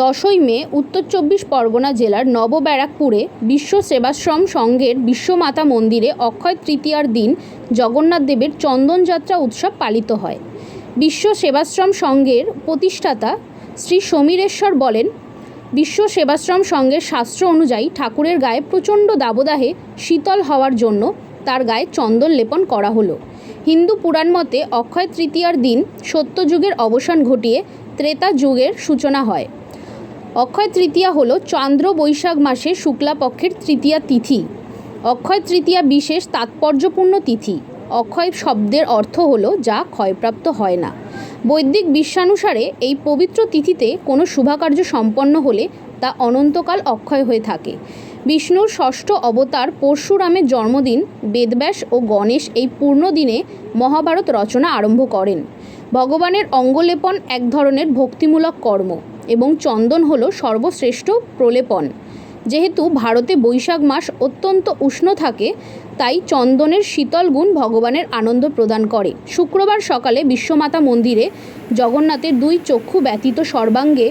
দশই মে, উত্তর চব্বিশ পরগনা জেলার নবব্যারাকপুরে বিশ্ব সেবাশ্রম সংঘের বিশ্বমাতা মন্দিরে অক্ষয় তৃতীয়ার দিন জগন্নাথ দেবের চন্দনযাত্রা উৎসব পালিত হয়। বিশ্ব সেবাশ্রম সংঘের প্রতিষ্ঠাতা শ্রী সমীরেশ্বর বলেন, বিশ্ব সেবাশ্রম সংঘের শাস্ত্র অনুযায়ী ঠাকুরের গায়ে প্রচণ্ড দাবদাহে শীতল হওয়ার জন্য তার গায়ে চন্দন লেপন করা হলো। হিন্দু পুরাণ মতে অক্ষয় তৃতীয়ার দিন সত্যযুগের অবসান ঘটিয়ে ত্রেতা যুগের সূচনা হয়। অক্ষয় তৃতীয়া হল চন্দ্র বৈশাখ মাসে শুক্লাপক্ষের তৃতীয়া তিথি। অক্ষয় তৃতীয়া বিশেষ তাৎপর্যপূর্ণ তিথি। অক্ষয় শব্দের অর্থ হল যা ক্ষয়প্রাপ্ত হয় না। বৈদিক বিশ্বানুসারে এই পবিত্র তিথিতে কোনো শুভাকার্য সম্পন্ন হলে তা অনন্তকাল অক্ষয় হয়ে থাকে। বিষ্ণুর ষষ্ঠ অবতার পরশুরামের জন্মদিন, বেদব্যাস ও গণেশ এই পূর্ণ দিনে মহাভারত রচনা আরম্ভ করেন। ভগবানের অঙ্গলেপন এক ধরনের ভক্তিমূলক কর্ম এবং চন্দন হল সর্বশ্রেষ্ঠ প্রলেপন। যেহেতু ভারতে বৈশাখ মাস অত্যন্ত উষ্ণ থাকে, তাই চন্দনের শীতল গুণ ভগবানের আনন্দ প্রদান করে। শুক্রবার সকালে বিশ্বমাতা মন্দিরে জগন্নাথের দুই চক্ষু ব্যতীত সর্বাঙ্গে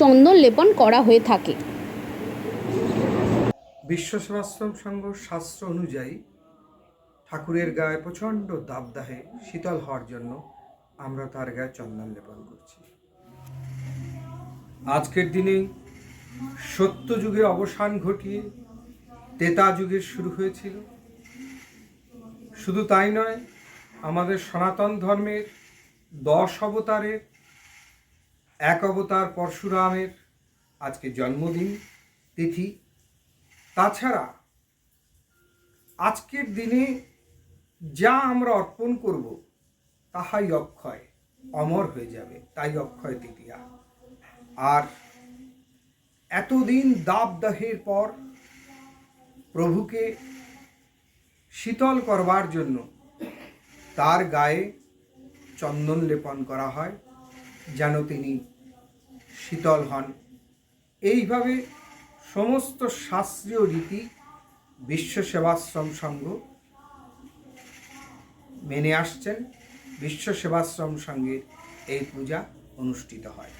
চন্দন লেপন করা হয়ে থাকে। বিশ্ব সেবাশ্রম সংঘ শাস্ত্র অনুযায়ী ঠাকুরের গায়ে প্রচণ্ড দাবদাহে শীতল হওয়ার জন্য আমরা তার গায়ে চন্দন লেপন করছি। আজকের দিনে সত্য যুগের অবসান ঘটিয়ে তেতা যুগের শুরু হয়েছিল। শুধু তাই নয়, আমাদের সনাতন ধর্মের দশ অবতারের, এক অবতার পরশুরামের আজকে জন্মদিন, তিথি তাছাড়া আজকের দিনে যা আমরা অর্পণ করব, তাহাই অক্ষয়, অমর হয়ে যাবে। তাই অক্ষয় তৃতীয়া। আর এতদিন দাবদাহের পর প্রভুকে শীতল করবার জন্য তার গায়ে চন্দন লেপন করা হয়, যেন তিনি শীতল হন। এইভাবে সমস্ত শাস্ত্রীয় রীতি বিশ্ব সেবাশ্রম সংঘ মেনে আসছেন। বিশ্ব সেবাশ্রম সংঘের এই পূজা অনুষ্ঠিত হয়।